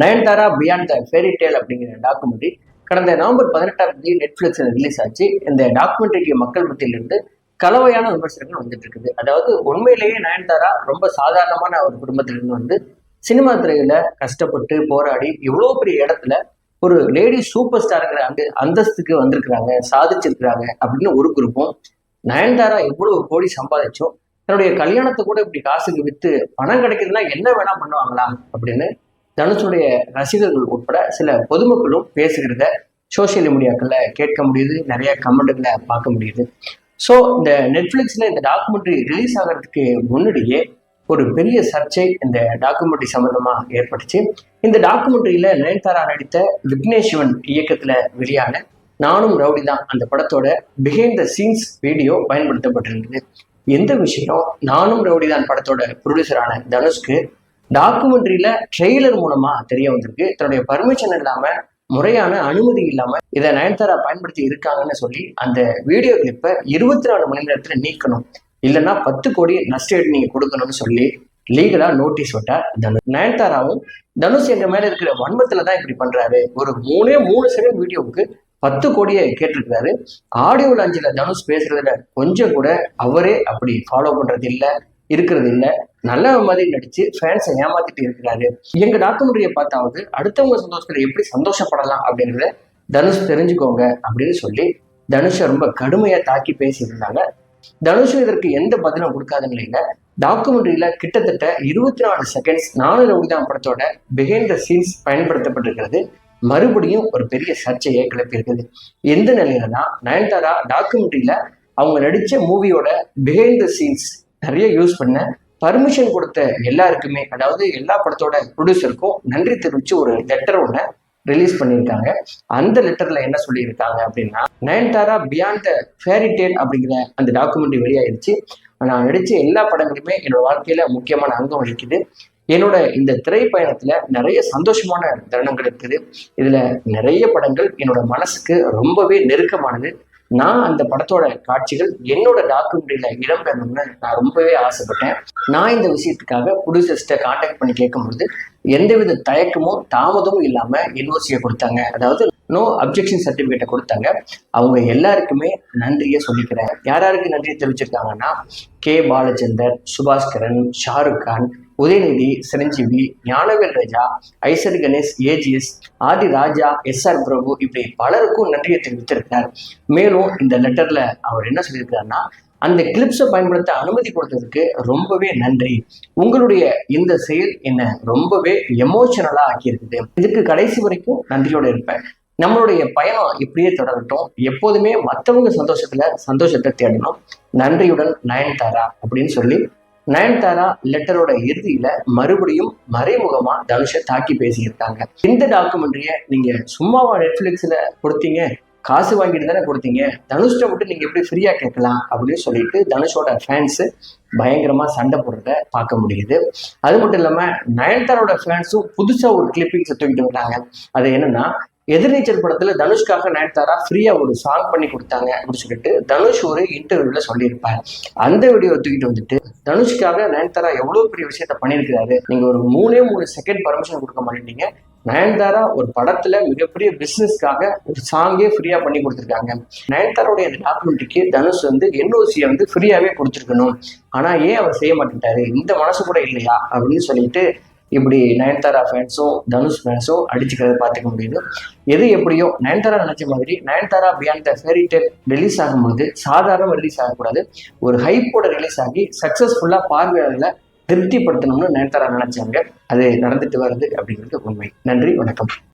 Nayanthara beyond the fairy tale அப்படிங்கிற documentary கடந்த November பதினெட்டாம் தேதி நெட்ஃபிளிக்ஸில் ரிலீஸ் ஆச்சு. இந்த டாக்குமெண்ட்ரிக்கு மக்கள் மத்தியிலிருந்து கலவையான விமர்சனங்கள் வந்துட்டு இருக்குது. அதாவது உண்மையிலேயே நயன்தாரா ரொம்ப சாதாரணமான ஒரு குடும்பத்திலிருந்து வந்து சினிமா துறையில கஷ்டப்பட்டு போராடி இவ்வளோ பெரிய இடத்துல ஒரு லேடி சூப்பர் ஸ்டாருங்கிற அந்த அந்தஸ்துக்கு வந்திருக்கிறாங்க சாதிச்சிருக்கிறாங்க அப்படின்னு ஒரு குரூப்பும் நயன்தாரா எவ்வளவு கோடி சம்பாதிச்சோம் தன்னுடைய கல்யாணத்தை கூட இப்படி காசுக்கு வித்து பணம் கிடைக்குதுன்னா என்ன வேணா பண்ணுவாங்களா அப்படின்னு தனுஷுடைய ரசிகர்கள் உட்பட சில பொதுமக்களும் பேசுகிறத சோசியல் மீடியாக்களில் கேட்க முடியுது நிறைய கமெண்ட்களை பார்க்க முடியுது. ஸோ இந்த நெட்ஃப்ளிக்ஸ்ல இந்த டாக்குமெண்ட்ரி ரிலீஸ் ஆகிறதுக்கு முன்னாடியே ஒரு பெரிய சர்ச்சை இந்த டாக்குமெண்ட்ரி சம்பந்தமா ஏற்பட்டுச்சு. இந்த டாக்குமெண்ட்ரியில நயன்தாரா நடித்த விக்னேஷ் சிவன் இயக்கத்துல வெளியான நானும் ரவுடி தான் அந்த படத்தோட பிஹைண்ட் த சீன்ஸ் வீடியோ பயன்படுத்தப்பட்டிருந்தது. எந்த விஷயம்? நானும் ரவுடி தான் படத்தோட ப்ரொடியூசரான தனுஷ்க்கு டாக்குமெண்ட்ரியில ட்ரெய்லர் மூலமா தெரிய வந்திருக்கு. தன்னுடைய பர்மிஷன் இல்லாம முறையான அனுமதி இல்லாம இதை நயன்தாரா பயன்படுத்தி இருக்காங்கன்னு சொல்லி அந்த வீடியோ கிளிப்பை இருபத்தி நாலு மணி நேரத்துல நீக்கணும். இல்லைன்னா பத்து கோடி நஷ்டஈடு நீங்க கொடுக்கணும்னு சொல்லி லீகலா நோட்டீஸ் விட்டார் தனுஷ் நயன்தாராவும் தனுஷ் எங்க மேல இருக்கிற வன்மத்துல தான் இப்படி பண்றாரு. ஒரு மூணே மூணு செகண்ட் வீடியோவுக்கு பத்து கோடியை கேட்டிருக்கிறாரு. ஆடியோ லாஞ்சில தனுஷ் பேசுறதுல கொஞ்சம் கூட அவரே அப்படி ஃபாலோ பண்றது இல்லை இருக்கிறது இல்ல நல்ல மாதிரி நடிச்சு ஃபேன்ஸை ஏமாத்திட்டு இருக்கிறாரு. எங்க டாக்குமெண்ட்ரியை பார்த்தாவது அடுத்தவங்க சந்தோஷத்துல எப்படி சந்தோஷப்படலாம் அப்படிங்கிறத தனுஷ் தெரிஞ்சுக்கோங்க அப்படின்னு சொல்லி தனுஷை ரொம்ப கடுமையா தாக்கி பேசியிருந்தாங்க. தனுஷ் இதற்கு எந்த பதிலும் கொடுக்காத நிலையில டாக்குமெண்ட்ரியில கிட்டத்தட்ட இருபத்தி நாலு செகண்ட்ஸ் நானூறு ரவுடிதான் படத்தோட பிஹைண்ட் த சீன்ஸ் பயன்படுத்தப்பட்டிருக்கிறது. மறுபடியும் ஒரு பெரிய சர்ச்சையை கிளப்பியிருக்குது. எந்த நிலையிலனா நயன்தாரா டாக்குமெண்ட்ரியில அவங்க நடிச்ச மூவியோட பிஹைண்ட் த சீன்ஸ் நிறைய யூஸ் பண்ணேன். பர்மிஷன் கொடுத்த எல்லாருக்குமே அதாவது எல்லா படத்தோட ப்ரொடியூசருக்கும் நன்றி தெரிவிச்சு ஒரு லெட்டர் ஒன்று ரிலீஸ் பண்ணியிருக்காங்க. அந்த லெட்டரில் என்ன சொல்லியிருக்காங்க அப்படின்னா Nayanthara beyond the fairy tale அப்படிங்கிற அந்த டாக்குமெண்ட்ரி வெளியாயிருச்சு. நான் நடித்த எல்லா படங்களுமே என்னோட வாழ்க்கையில் முக்கியமான அங்கம் வகிக்குது. என்னோட இந்த திரைப்பயணத்தில் நிறைய சந்தோஷமான தருணங்கள் இருக்குது. இதில் நிறைய படங்கள் என்னோட மனசுக்கு ரொம்பவே நெருக்கமானது. நான் அந்த படத்தோட காட்சிகள் என்னோட டாக்குமெண்ட்ரியில இடம்பெறணும்னு நான் ரொம்பவே ஆசைப்பட்டேன். நான் இந்த விஷயத்துக்காக ப்ரொடியூசர்ஸ்ட்டை காண்டாக்ட் பண்ணி கேட்கும்பொழுது எந்தவித தயக்கமும் தாமதமும் இல்லாம என்ஓசியை கொடுத்தாங்க. அதாவது நோ அப்ஜெக்ஷன் சர்டிஃபிகேட்டை கொடுத்தாங்க. அவங்க எல்லாருக்குமே நன்றியை சொல்லிக்கிறேன். யார் யாருக்கு நன்றியை தெரிவிச்சிருக்காங்கன்னா K. Balachander Subaskaran Shahrukh Khan Udhayanidhi Chiranjeevi Gnanavel Raja Ishari Ganesh AGS Aadhi Raja S R Prabhu இப்படி பலருக்கும் நன்றியை தெரிவித்திருக்கிறார். மேலும் இந்த லெட்டர்ல அவர் என்ன சொல்லியிருக்காருன்னா அந்த கிளிப்ஸை பயன்படுத்த அனுமதி கொடுத்ததுக்கு ரொம்பவே நன்றி. உங்களுடைய இந்த செயல் என்ன ரொம்பவே எமோஷனலா ஆக்கியிருக்குது. இதுக்கு கடைசி வரைக்கும் நன்றியோட இருப்பேன். நம்மளுடைய பயணம் இப்படியே தொடரட்டும். எப்போதுமே மற்றவங்க சந்தோஷத்துல சந்தோஷத்தை தேடணும். நன்றியுடன் நயன்தாரா அப்படின்னு சொல்லி நயன்தாரா லெட்டரோட இறுதியில மறுபடியும் மறைமுகமா தனுஷை தாக்கி பேசியிருக்காங்க. இந்த டாக்குமெண்ட்ரிய நீங்க சும்மாவா நெட்ஃபிளிக்ஸ்ல கொடுத்தீங்க காசு வாங்கிட்டு தானே கொடுத்தீங்க தனுஷ்ட மட்டும் நீங்க எப்படி ஃப்ரீயா கேட்கலாம் அப்படின்னு சொல்லிட்டு தனுஷோட ஃபேன்ஸ் பயங்கரமா சண்டை போடுறத பார்க்க முடியுது. அது மட்டும் இல்லாம நயன்தாரோட ஃபேன்ஸும் புதுசா ஒரு கிளிப்பிங்ஸை தூக்கிட்டு வந்தாங்க. அது என்னன்னா எதிர்நீச்சல் படத்துல தனுஷ்காக நயன்தாரா ஃப்ரீயா ஒரு சாங் பண்ணி கொடுத்தாங்க அப்படின்னு சொல்லிட்டு தனுஷ் ஒரு இன்டர்வியூல சொல்லியிருப்பார். அந்த வீடியோ தூக்கிட்டு வந்துட்டு தனுஷ்காக நயன்தாரா எவ்வளவு பெரிய விஷயத்த பண்ணியிருக்கிறாரு? நீங்க ஒரு மூணே மூணு செகண்ட் பர்மிஷன் கொடுக்க மாட்டேங்க. நயன்தாரா ஒரு படத்துல மிகப்பெரிய பிசினஸ்க்காக ஒரு சாங்கே ஃப்ரீயா பண்ணி கொடுத்துருக்காங்க. நயன்தாரோடைய அந்த டாக்குமெண்ட்ரிக்கு தனுஷ் வந்து என்ஓசியை வந்து ஃப்ரீயாவே கொடுத்துருக்கணும். ஆனா ஏன் அவர் செய்ய மாட்டேன்ட்டாரு? இந்த மனசு கூட இல்லையா? அப்படின்னு சொல்லிட்டு இப்படி நயன்தாரா ஃபேன்ஸும் தனுஷ் ஃபேன்ஸும் அடிச்சுக்கிறத பார்த்துக்க முடியுது. எது எப்படியோ நயன்தாரா நினைச்ச மாதிரி Nayanthara beyond the fairy tale release ஆகும்பொழுது சாதாரண ரிலீஸ் ஆகக்கூடாது. ஒரு ஹைப்போட ரிலீஸ் ஆகி சக்ஸஸ்ஃபுல்லாக பார்வையாளர்களை திருப்திப்படுத்தணும்னு நயன்தாரா நினைச்சாங்க அது நடந்துட்டு வருது அப்படிங்கிறது உண்மை. நன்றி வணக்கம்.